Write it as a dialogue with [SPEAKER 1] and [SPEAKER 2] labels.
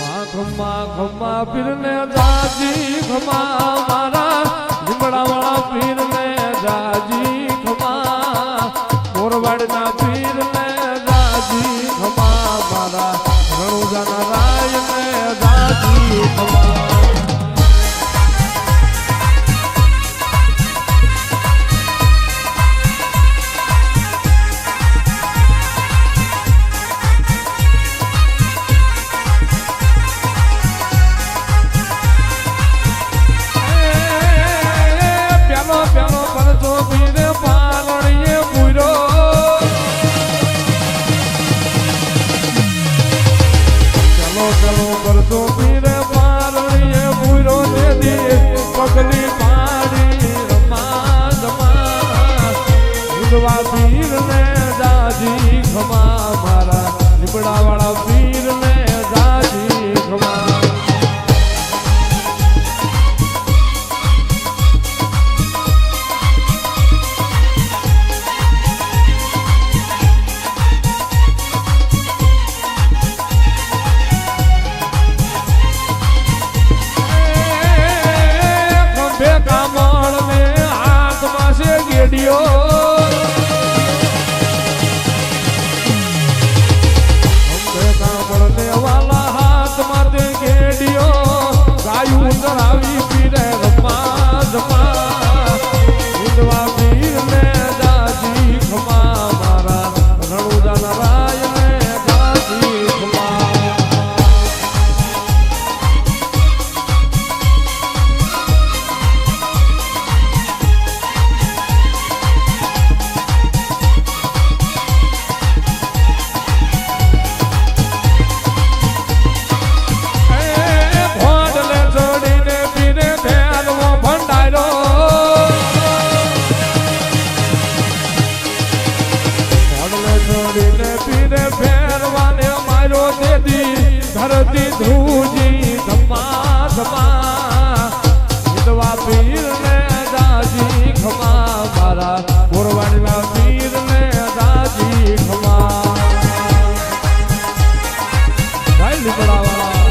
[SPEAKER 1] ખમા ખમા પીરને જાજી ખમા મારા પગલી મારી રમા રમા. ભૂલવા પીર ને દાદી ખમા મારા લીમડા વાળા ડિયો કામળ ને હાથ માટે ઘેડિયો. ગાયું ચડાવી ધરતી ધૂજી ધમા ધમા વિધવા પીર ને દાજી, ખમા. મારા ગોરવાડીના પીર ને દાજી, ખમા. ભાઈ લીપડાવાળા